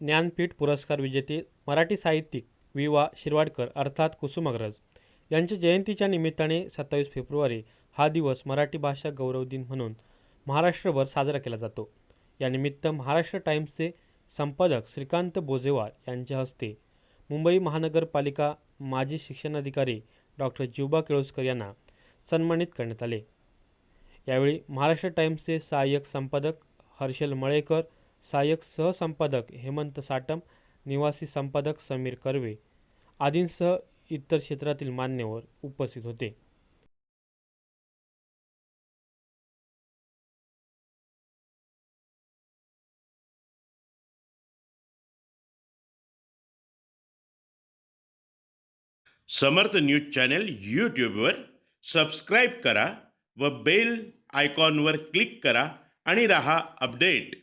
ज्ञानपीठ पुरस्कार विजेते मराठी साहित्यिक वि वा शिरवाडकर अर्थात कुसुमाग्रज यांच्या जयंतीच्या निमित्ताने सत्तावीस फेब्रुवारी हा दिवस मराठी भाषा गौरव दिन म्हणून महाराष्ट्रभर साजरा केला जातो. यानिमित्त महाराष्ट्र टाइम्सचे संपादक श्रीकांत बोजेवार यांच्या हस्ते मुंबई महानगरपालिका माजी शिक्षणाधिकारी डॉक्टर जिवबा केळुसकर यांना सन्मानित करण्यात आले. यावेळी महाराष्ट्र टाइम्सचे सहाय्यक संपादक हर्षल मळेकर सहाय्यक सहसंपादक हेमंत साटम निवासी संपादक समीर कर्वे आदींसह इतर क्षेत्रातील मान्यवर उपस्थित होते. समर्थ न्यूज चॅनल यूट्यूबवर सबस्क्राईब करा व बेल आयकॉनवर क्लिक करा आणि रहा अपडेट.